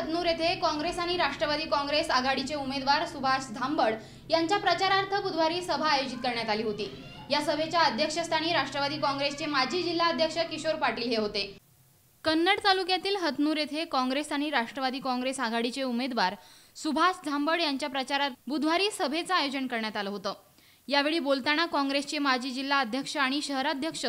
हदनूर येथे काँग्रेस आणि राष्ट्रवादी काँग्रेस आघाडीचे उमेदवार सुभाष धांबड यांच्या प्रचारार्थ बुधवारी सभा आयोजित करण्यात आली होती. या सभेच्या अध्यक्षस्थानी राष्ट्रवादी काँग्रेसचे माजी जिल्हा अध्यक्ष किशोर पाटील हे होते. कन्नड तालुक्यातील हतनूर येथे काँग्रेस आणि राष्ट्रवादी काँग्रेस आघाडीचे उमेदवार सुभाष झांबड यांच्या प्रचारात बुधवारी सभेचं आयोजन करण्यात आलं होतं. यावेळी बोलताना काँग्रेसचे माजी जिल्हा अध्यक्ष आणि शहराध्यक्ष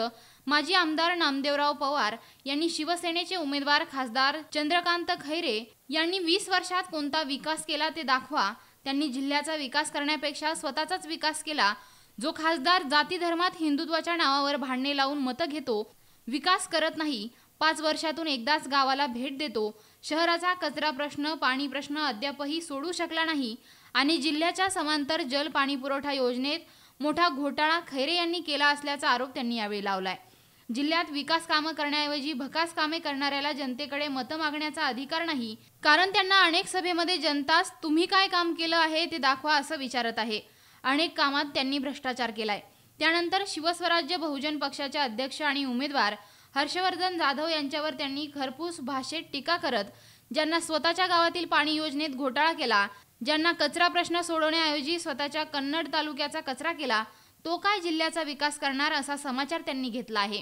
माजी आमदार नामदेवराव पवार यांनी शिवसेनेचे उमेदवार खासदार चंद्रकांत खैरे यांनी वीस वर्षात कोणता विकास केला ते दाखवा. त्यांनी जिल्ह्याचा विकास करण्यापेक्षा स्वतःचाच विकास केला. जो खासदार जाती धर्मात हिंदुत्वाच्या नावावर भांडणे लावून मतं घेतो विकास करत नाही पाच वर्षातून एकदाच गावाला भेट देतो. शहराचा कचरा प्रश्न पाणी प्रश्न अद्यापही सोडू शकला नाही. आणि जिल्ह्याच्या समांतर जल पाणी पुरवठा योजनेत मोठा घोटाळा खैरे यांनी केला असल्याचा आरोप त्यांनी यावेळी लावलाय. जिल्ह्यात विकास कामं करण्याऐवजी भकास कामे करणाऱ्याला जनतेकडे मतं मागण्याचा अधिकार नाही. कारण त्यांना अनेक सभेमध्ये जनताच तुम्ही काय काम केलं आहे ते दाखवा असं विचारत आहे. अनेक कामात त्यांनी भ्रष्टाचार केलाय. त्यानंतर शिवस्वराज्य बहुजन पक्षाचे अध्यक्ष आणि उमेदवार हर्षवर्धन जाधव यांच्यावर त्यांनी खरपूस भाषेत टीका करत ज्यांना स्वतःच्या गावातील पाणी योजनेत घोटाळा केला ज्यांना कचरा प्रश्न सोडवण्याऐवजी स्वतःच्या कन्नड तालुक्याचा कचरा केला तो काय जिल्ह्याचा विकास करणार असा समाचार त्यांनी घेतला आहे.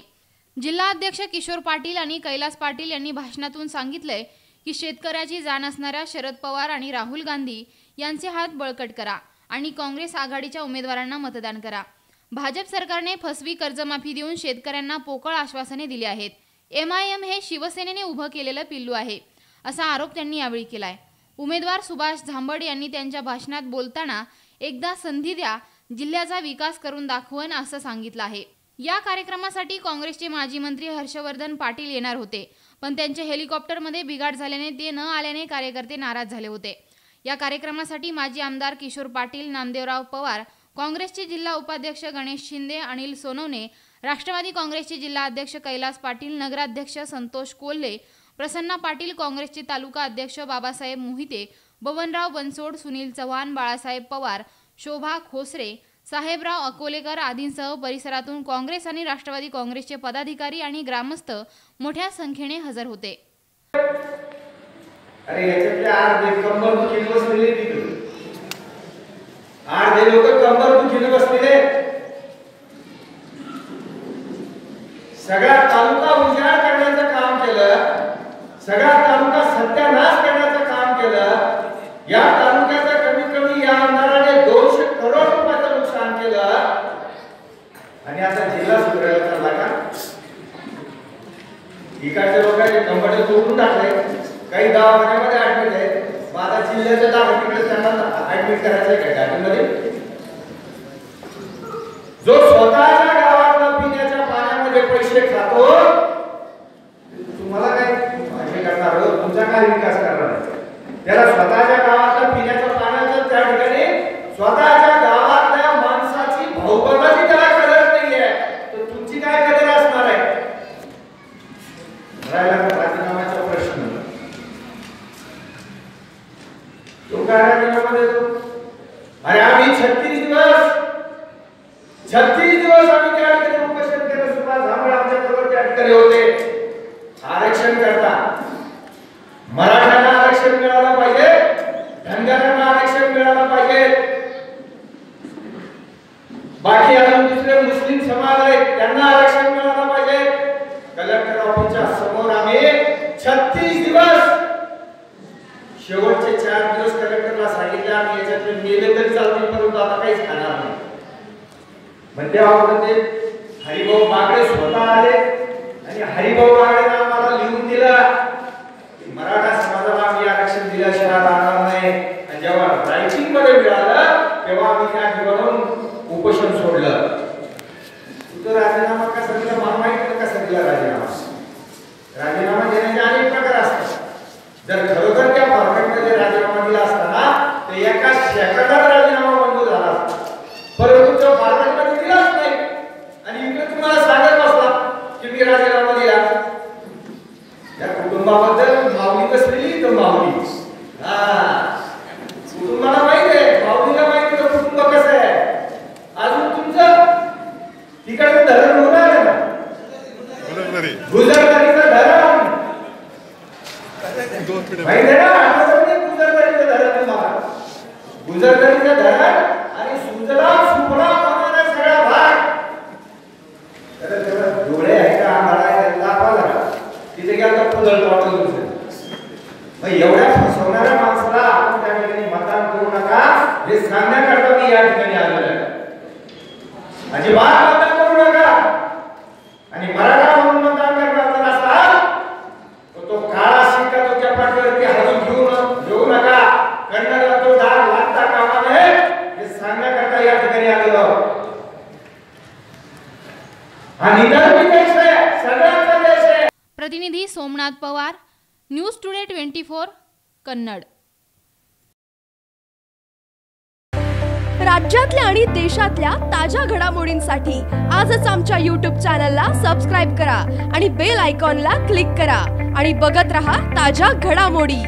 जिल्हा अध्यक्ष किशोर पाटील आणि कैलास पाटील यांनी भाषणातून सांगितलंय की शेतकऱ्याची जाण असणाऱ्या शरद पवार आणि राहुल गांधी यांचे हात बळकट करा आणि काँग्रेस आघाडीच्या उमेदवारांना मतदान करा. भाजप सरकारने फसवी कर्जमाफी देऊन शेतकऱ्यांना पोकळ आश्वासने दिली आहेत. एम आय एम हे शिवसेनेने उभं केलेलं पिल्लू आहे असा आरोप त्यांनी यावेळी केलाय. उमेदवार सुभाष झांबड यांनी त्यांच्या भाषणात बोलताना एकदा संधी द्या जिल्ह्याचा विकास करून दाखवन असं सांगितलं आहे. या कार्यक्रमासाठी काँग्रेसचे माजी मंत्री हर्षवर्धन पाटील येणार होते. पण त्यांच्या हेलिकॉप्टरमध्ये बिघाड झाल्याने ते न आल्याने कार्यकर्ते नाराज झाले होते. या कार्यक्रमासाठी माजी आमदार किशोर पाटील नामदेवराव पवार काँग्रेसचे जिल्हा उपाध्यक्ष गणेश शिंदे अनिल सोनवणे राष्ट्रवादी काँग्रेसचे जिल्हा अध्यक्ष कैलास पाटील नगराध्यक्ष संतोष कोल्हे प्रसन्ना पाटील काँग्रेसचे तालुका अध्यक्ष बाबासाहेब मोहिते बबनराव बनसोड सुनील चव्हाण बाळासाहेब पवार शोभा खोसरे साहेबराव अकोलेकर आदींसह परिसरातून काँग्रेस आणि राष्ट्रवादी काँग्रेसचे पदाधिकारी आणि ग्रामस्थ मोठ्या संख्येने हजर होते. अरे कंबर बसलेले अर्धे लोक कंबर दुखीने बसलेले सगळा तालुका उजाड करण्याचं काम केलं सगळा तालुका सत्यानाश करण्याचं काम केलं या तालुक्याचं कमीत कमी या आमदाराने दोनशे करोड रुपयाचं नुकसान केलं आणि आता जिल्हा सुधारायला चालला का इकडचे लोक कंबडे तोडून टाकले. काही दवाखान्यामध्ये ऍडमिट आहे माझा जिल्ह्याच्या दवाखान्याकडे त्यांना ऍडमिट करायचं आहे का जो स्वतःच्या गावातला पिण्याच्या पाण्यामध्ये पैसे खातो तुम्हाला काय भाषे करणार हो? तुमचा काय विकास करणार त्याला स्वतःच्या गावातला पिण्याच्या पाण्याचं त्या ठिकाणी स्वतःच्या तो काय राजीनामा देतो अरे आम्ही छत्तीस दिवस छत्तीस दिवस आम्ही त्या ठिकाणी उपोषण केलं. सुभाष झांबड आमच्या बरोबर त्या ठिकाणी होते. आरक्षण करता. मराठ्यांना आरक्षण मिळालं पाहिजे. धनगरांना आरक्षण मिळालं पाहिजे. बाकी अजून दुसरे मुस्लिम समाज आहेत त्यांना आरक्षण म्हणजे हरिभाऊ बागडे स्वतः आले आणि हरिभाऊ बागडेनं आम्हाला लिहून दिला की मराठा समाजाला आम्ही आरक्षण दिल्याशिवाय राहणार नाही. आणि जेव्हा रायटिंगमध्ये मिळालं तेव्हा आम्ही त्या ठिकाणून उपोषण सोडलं. तुझं must believe the Maudis. Ah. तुम्हाला माहीत आहे माऊलीला माहीत होतं कुटुंब कसं आहे. अजून तुमचं? तिकडे धरण होणार आहे ना? गुजरदारीचं धरण. माहीत आहे ना? आठवत नाही गुजरदारीचं धरण आणि सुजला सुपला होणारा सगळा भाग. डोळे आहे का? तिथे गेला कुदळ वाटत एवढ्या फसवणाऱ्या माणसाला आपण त्या ठिकाणी मतदान करू नका. हे सांगण्याकरता मी या ठिकाणी आलेलो आहे. अजिबात मतदान करू नका. आणि मराठा म्हणून मतदान करणार जर असाल तर तो काळा शिक्का तो त्या पाठीवरती हजून घेऊन घेऊ नका. कन्नडला तो डाग लागता कामा नये हे सांगण्याकरता या ठिकाणी आलेलो हा निदान देश आहे सगळ्यांचा देश आहे. प्रतिनिधी Somnath Pawar news today twenty four Kannad. राज्यातल्या आणि देशातल्या ताज्या घडामोडींसाठी आजच आमच्या यूट्यूब चॅनलला सबस्क्राईब करा आणि बेल आयकॉनला क्लिक करा आणि बघत रहा ताज्या घडामोडी.